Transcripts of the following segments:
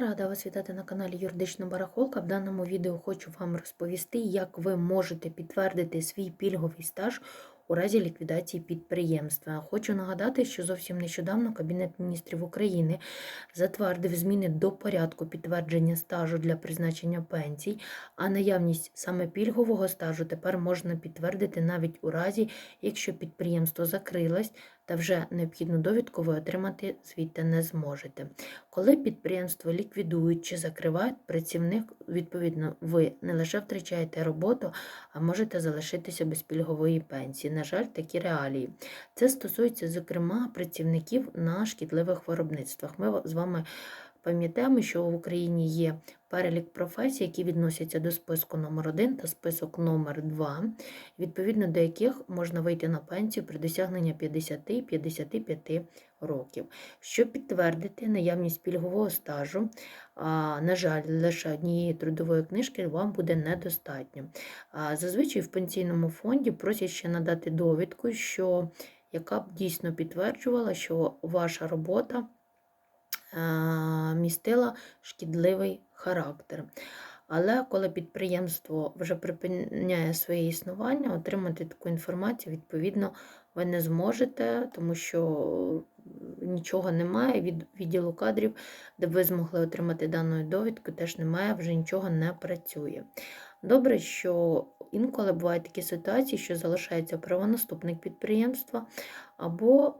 Рада вас вітати на каналі Юридична Барахолка. В даному відео хочу вам розповісти, як ви можете підтвердити свій пільговий стаж у разі ліквідації підприємства. Хочу нагадати, що зовсім нещодавно Кабінет міністрів України затвердив зміни до порядку підтвердження стажу для призначення пенсій, а наявність саме пільгового стажу тепер можна підтвердити навіть у разі, якщо підприємство закрилось та вже необхідну довідку ви отримати звідти не зможете. Коли підприємство ліквідують чи закривають, працівник, відповідно, ви не лише втрачаєте роботу, а можете залишитися без пільгової пенсії. На жаль, такі реалії. Це стосується, зокрема, працівників на шкідливих виробництвах. Ми з вами пам'ятаємо, що в Україні є перелік професій, які відносяться до списку номер 1 та список номер 2 відповідно до яких можна вийти на пенсію при досягненні 50-55 років. Щоб підтвердити наявність пільгового стажу, на жаль, лише однієї трудової книжки вам буде недостатньо. Зазвичай в пенсійному фонді просять ще надати довідку, що яка б дійсно підтверджувала, що ваша робота містила шкідливий характер. Але коли підприємство вже припиняє своє існування, отримати таку інформацію, відповідно, ви не зможете, тому що нічого немає від відділу кадрів, де б ви змогли отримати дану довідку, теж немає, вже нічого не працює. Добре, що інколи бувають такі ситуації, що залишається правонаступник підприємства, або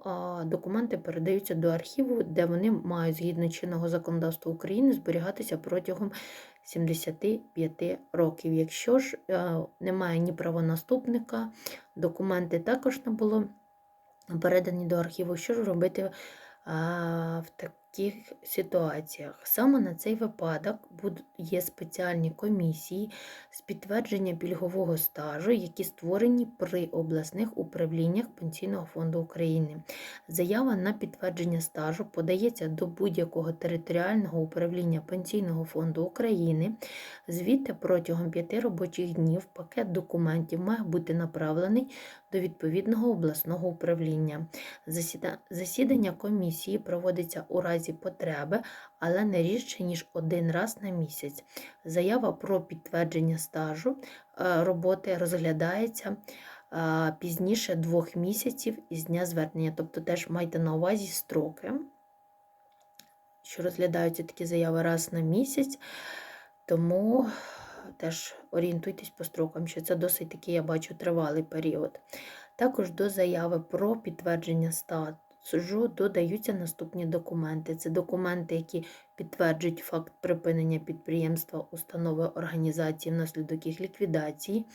документи передаються до архіву, де вони мають згідно чинного законодавства України зберігатися протягом 75 років. Якщо ж е, немає ні правонаступника, документи також не було передані до архіву, що ж робити в таких ситуаціях? Саме на цей випадок є спеціальні комісії з підтвердження пільгового стажу, які створені при обласних управліннях Пенсійного фонду України. Заява на підтвердження стажу подається до будь-якого територіального управління Пенсійного фонду України. Звідти протягом п'яти робочих днів пакет документів має бути направлений до відповідного обласного управління. Засіда- Засідання комісії проводиться у разі потреби, але не рідше, ніж один раз на місяць. Заява про підтвердження стажу е, роботи розглядається е, пізніше двох місяців із дня звернення. Тобто теж майте на увазі строки, що розглядаються такі заяви раз на місяць. Тому теж орієнтуйтесь по строкам, що це досить такий, я бачу, тривалий період. Також до заяви про підтвердження стажу додаються наступні документи. Це документи, які підтверджують факт припинення підприємства, установи організації внаслідок їх ліквідації,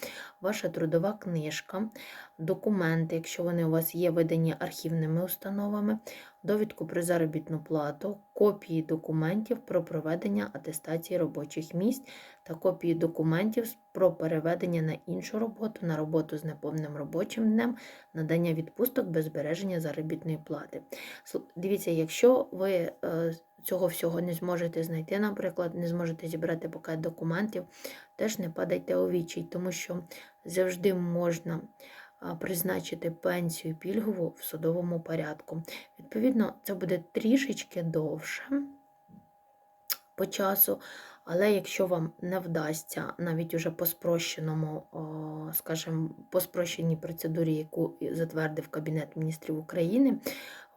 ваша трудова книжка, документи, якщо вони у вас є видані архівними установами, довідку про заробітну плату, копії документів про проведення атестації робочих місць та копії документів про переведення на іншу роботу, на роботу з неповним робочим днем, надання відпусток без збереження заробітної плати. Дивіться, якщо ви е, цього всього не зможете знайти, наприклад, не зможете зібрати пакет документів, теж не падайте у відчай, тому що завжди можна призначити пенсію пільгову в судовому порядку. Відповідно, це буде трішечки довше по часу, але якщо вам не вдасться навіть уже по спрощеному, скажімо, по спрощеній процедурі, яку затвердив Кабінет міністрів України,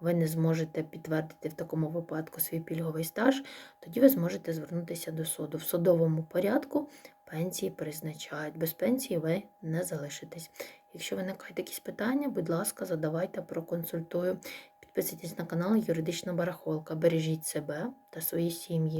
ви не зможете підтвердити в такому випадку свій пільговий стаж, тоді ви зможете звернутися до суду. В судовому порядку пенсії призначають. Без пенсії ви не залишитесь. Якщо виникають якісь питання, будь ласка, задавайте, проконсультую. Підписуйтесь на канал Юридична Барахолка. Бережіть себе та свої сім'ї.